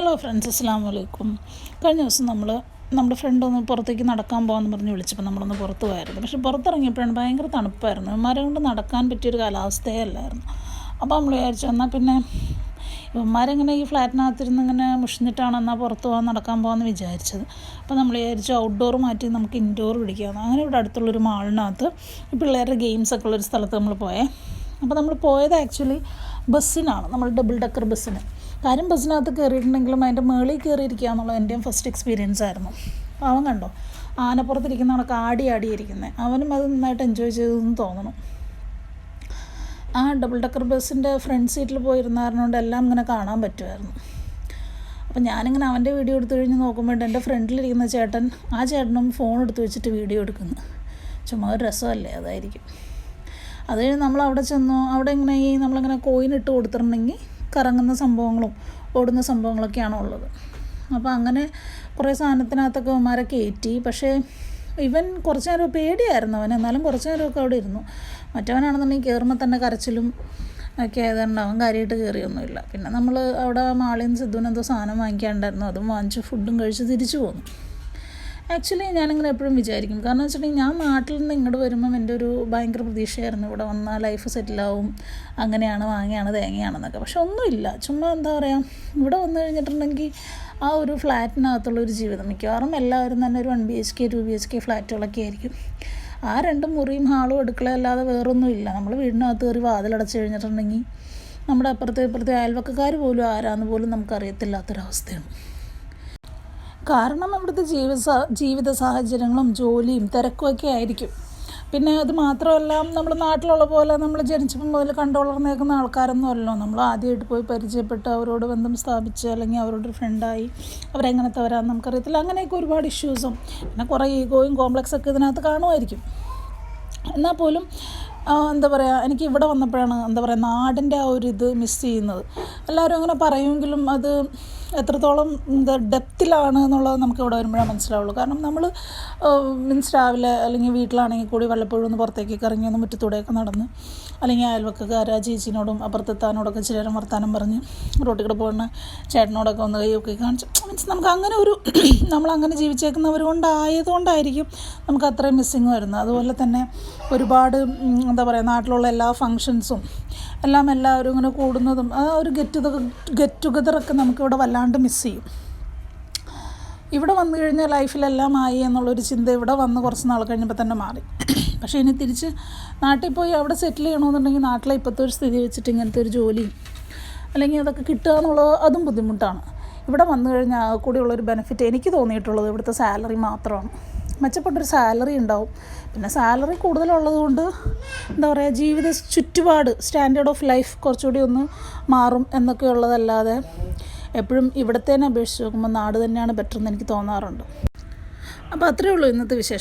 Hello friends അസ്സാം വലൈക്കും കഴിഞ്ഞ ദിവസം നമ്മൾ നമ്മുടെ ഫ്രണ്ട് ഒന്ന് പുറത്തേക്ക് നടക്കാൻ പോകാമെന്ന് പറഞ്ഞ് വിളിച്ചപ്പോൾ നമ്മളൊന്ന് പുറത്ത് പോയായിരുന്നു. പക്ഷെ പുറത്തിറങ്ങിയപ്പോഴാണ് ഭയങ്കര തണുപ്പായിരുന്നു. ഇവന്മാരെ കൊണ്ട് നടക്കാൻ പറ്റിയൊരു കാലാവസ്ഥയേ അല്ലായിരുന്നു. അപ്പോൾ നമ്മൾ വിചാരിച്ചു എന്നാൽ പിന്നെ ഇവന്മാരെങ്ങനെ ഈ ഫ്ലാറ്റിനകത്തിരുന്ന് ഇങ്ങനെ മുഷിഞ്ഞിട്ടാണ് എന്നാൽ പുറത്ത് പോകാൻ നടക്കാൻ പോകാമെന്ന് വിചാരിച്ചത്. അപ്പോൾ നമ്മൾ വിചാരിച്ചു ഔട്ട്ഡോർ മാറ്റി നമുക്ക് ഇൻഡോർ പിടിക്കാമെന്ന് അങ്ങനെ ഇവിടെ അടുത്തുള്ളൊരു മാളിനകത്ത് ഈ പിള്ളേരുടെ ഗെയിംസൊക്കെ ഉള്ളൊരു സ്ഥലത്ത് നമ്മൾ പോയേ. അപ്പോൾ നമ്മൾ പോയത് ആക്ച്വലി ബസ്സിനാണ്. നമ്മൾ ഡബിൾ ഡക്കർ ബസ്സിന്. കാര്യം ബസ്സിനകത്ത് കയറിയിട്ടുണ്ടെങ്കിലും അതിന്റെ മേളിൽ കയറിയിരിക്കുക എന്നുള്ളത് എന്റെയും ഫസ്റ്റ് എക്സ്പീരിയൻസ് ആയിരുന്നു. അവൻ കണ്ടോ? ആനപ്പുറത്തിരിക്കുന്ന കണക്ക് ആടി ആടി ഇരിക്കുന്നത് അവനും അത് നന്നായിട്ട് എൻജോയ് ചെയ്തതെന്ന് തോന്നണം. ആ ഡബിൾ ഡക്കർ ബസ്സിന്റെ ഫ്രണ്ട് സീറ്റിൽ പോയിരുന്നായിരുന്നുകൊണ്ട് എല്ലാം ഇങ്ങനെ കാണാൻ പറ്റുമായിരുന്നു. അപ്പം ഞാനിങ്ങനെ അവന്റെ വീഡിയോ എടുത്തു കഴിഞ്ഞ് നോക്കുമ്പോൾ എന്റെ ഫ്രണ്ടിലിരിക്കുന്ന ചേട്ടൻ ആ ചേട്ടനും ഫോൺ എടുത്ത് വെച്ചിട്ട് വീഡിയോ എടുക്കുന്നു. ചുമ്മാ ഒരു രസമല്ലേ അതായിരിക്കും. അത് കഴിഞ്ഞ് നമ്മൾ അവിടെ ചെന്നു. അവിടെ ഇങ്ങനെ ഈ നമ്മളിങ്ങനെ കോയിൻ ഇട്ട് കൊടുത്തിട്ടുണ്ടെങ്കിൽ കറങ്ങുന്ന സംഭവങ്ങളും ഓടുന്ന സംഭവങ്ങളൊക്കെയാണ് ഉള്ളത്. അപ്പോൾ അങ്ങനെ കുറേ സാധനത്തിനകത്തൊക്കെ അവന്മാരെ കയറ്റി പക്ഷേ ഇവൻ കുറച്ച് നേരം പേടിയായിരുന്നു അവൻ. എന്നാലും കുറച്ച് നേരമൊക്കെ അവിടെ ഇരുന്നു. മറ്റവനാണെന്നുണ്ടെങ്കിൽ കയറുമ്പോൾ തന്നെ കരച്ചിലും ഒക്കെ ആയതുകൊണ്ട് അവൻ കാര്യമായിട്ട് കയറിയൊന്നുമില്ല പിന്നെ നമ്മൾ അവിടെ മാളിയും സിദ്ധുവിനെന്തോ സാധനം വാങ്ങിക്കാണ്ടായിരുന്നു. അതും വാങ്ങിച്ച് ഫുഡും കഴിച്ച് തിരിച്ചു പോന്നു. ആക്ച്വലി ഞാനിങ്ങനെ എപ്പോഴും വിചാരിക്കും. കാരണം വെച്ചിട്ടുണ്ടെങ്കിൽ ഞാൻ നാട്ടിൽ നിന്ന് ഇങ്ങോട്ട് വരുമ്പം എന്റെ ഒരു ഭയങ്കര പ്രതീക്ഷയായിരുന്നു. ഇവിടെ വന്നാൽ ലൈഫ് സെറ്റിലാവും അങ്ങനെയാണ് വാങ്ങിയാണ് തേങ്ങയാണെന്നൊക്കെ. പക്ഷെ ഒന്നുമില്ല. ചുമ്മാ എന്താ പറയുക ഇവിടെ വന്നു കഴിഞ്ഞിട്ടുണ്ടെങ്കിൽ ആ ഒരു ഫ്ലാറ്റിനകത്തുള്ള ഒരു ജീവിതം മിക്കവാറും എല്ലാവരും തന്നെ ഒരു one B H K two B H K ഫ്ലാറ്റുകളൊക്കെ ആയിരിക്കും. ആ രണ്ട് മുറിയും ഹാളും അടുക്കളയല്ലാതെ വേറൊന്നുമില്ല. നമ്മൾ വീടിനകത്ത് കയറി വാതിലടച്ച് കഴിഞ്ഞിട്ടുണ്ടെങ്കിൽ നമ്മുടെ അപ്പുറത്തെ ഇപ്പുറത്തെ അയൽവക്കക്കാർ പോലും ആരാന്ന് പോലും നമുക്കറിയത്തില്ലാത്തൊരവസ്ഥയാണ്. കാരണം ഇവിടുത്തെ ജീവിത ജീവിത സാഹചര്യങ്ങളും ജോലിയും തിരക്കുമൊക്കെ ആയിരിക്കും. പിന്നെ അത് മാത്രമല്ല നമ്മൾ നാട്ടിലുള്ള പോലെ നമ്മൾ ജനിച്ചപ്പം മുതൽ കണ്ടു വളർന്നേക്കുന്ന ആൾക്കാരൊന്നും നമ്മൾ ആദ്യമായിട്ട് പോയി പരിചയപ്പെട്ട് അവരോട് ബന്ധം സ്ഥാപിച്ച് അല്ലെങ്കിൽ അവരോട് ഫ്രണ്ടായി അവരെങ്ങനത്തെ വരാമെന്ന് നമുക്കറിയത്തില്ല. അങ്ങനെയൊക്കെ ഒരുപാട് ഇഷ്യൂസും പിന്നെ കുറേ ഈഗോയും കോംപ്ലക്സൊക്കെ ഇതിനകത്ത് കാണുമായിരിക്കും. എന്നാൽ പോലും എന്താ പറയുക എനിക്ക് ഇവിടെ വന്നപ്പോഴാണ് എന്താ പറയുക നാടിന്റെ ആ ഒരു ഇത് മിസ് ചെയ്യുന്നത്. എല്ലാവരും അങ്ങനെ പറയുമെങ്കിലും അത് എത്രത്തോളം എന്താ ഡെപ്തിലാണ് എന്നുള്ളത് നമുക്ക് ഇവിടെ വരുമ്പോഴേ മനസ്സിലാവുള്ളൂ. കാരണം നമ്മൾ മീൻസ് രാവിലെ അല്ലെങ്കിൽ വീട്ടിലാണെങ്കിൽ കൂടി വല്ലപ്പോഴും ഒന്ന് പുറത്തേക്കൊക്കെ ഇറങ്ങി ഒന്ന് മുറ്റത്തൂടെയൊക്കെ നടന്ന് അല്ലെങ്കിൽ അയൽവക്കക്കാർ ആ ചേച്ചീനോടും അപ്പുറത്തെത്താനോടൊക്കെ ചിലരും വർത്താനം പറഞ്ഞ് റോട്ടിൽ കൂടെ പോകുന്ന ചേട്ടനോടൊക്കെ ഒന്ന് കൈയൊക്കെ കാണിച്ച് മീൻസ് നമുക്ക് അങ്ങനെ ഒരു നമ്മളങ്ങനെ ജീവിച്ചേക്കുന്നവർ കൊണ്ടായതുകൊണ്ടായിരിക്കും നമുക്ക് അത്രയും മിസ്സിങ് വരുന്നത്. അതുപോലെ തന്നെ ഒരുപാട് എന്താ പറയുക നാട്ടിലുള്ള എല്ലാ ഫങ്ഷൻസും എല്ലാം എല്ലാവരും ഇങ്ങനെ കൂടുന്നതും ആ ഒരു ഗെറ്റ് ഗെറ്റ് ടുഗദറൊക്കെ നമുക്കിവിടെ വല്ലാണ്ട് മിസ് ചെയ്യും. ഇവിടെ വന്നു കഴിഞ്ഞാൽ ലൈഫിലെല്ലാം ആയി എന്നുള്ളൊരു ചിന്ത ഇവിടെ വന്ന് കുറച്ച് നാൾ കഴിഞ്ഞപ്പോൾ തന്നെ മാറി. പക്ഷേ ഇനി തിരിച്ച് നാട്ടിൽ പോയി അവിടെ സെറ്റിൽ ചെയ്യണമെന്നുണ്ടെങ്കിൽ നാട്ടിലെ ഇപ്പോഴത്തെ ഒരു സ്ഥിതി വെച്ചിട്ട് ഇങ്ങനത്തെ ഒരു ജോലി അല്ലെങ്കിൽ അതൊക്കെ കിട്ടുക എന്നുള്ളത് അതും ബുദ്ധിമുട്ടാണ്. ഇവിടെ വന്നു കഴിഞ്ഞാൽ കൂടിയുള്ളൊരു ബെനിഫിറ്റ് എനിക്ക് തോന്നിയിട്ടുള്ളത് ഇവിടുത്തെ സാലറി മാത്രമാണ്. മെച്ചപ്പെട്ടൊരു സാലറി ഉണ്ടാവും. പിന്നെ സാലറി കൂടുതലുള്ളത് കൊണ്ട് എന്താ പറയുക ജീവിത ചുറ്റുപാട് സ്റ്റാൻഡേർഡ് ഓഫ് ലൈഫ് കുറച്ചുകൂടി ഒന്ന് മാറും എന്നൊക്കെ ഉള്ളതല്ലാതെ എപ്പോഴും ഇവിടത്തേനെ അപേക്ഷിച്ച് നോക്കുമ്പോൾ നാട് തന്നെയാണ് ബെറ്റർ എന്ന് എനിക്ക് തോന്നാറുണ്ട്. അപ്പോൾ അത്രയേ ഉള്ളൂ ഇന്നത്തെ വിശേഷം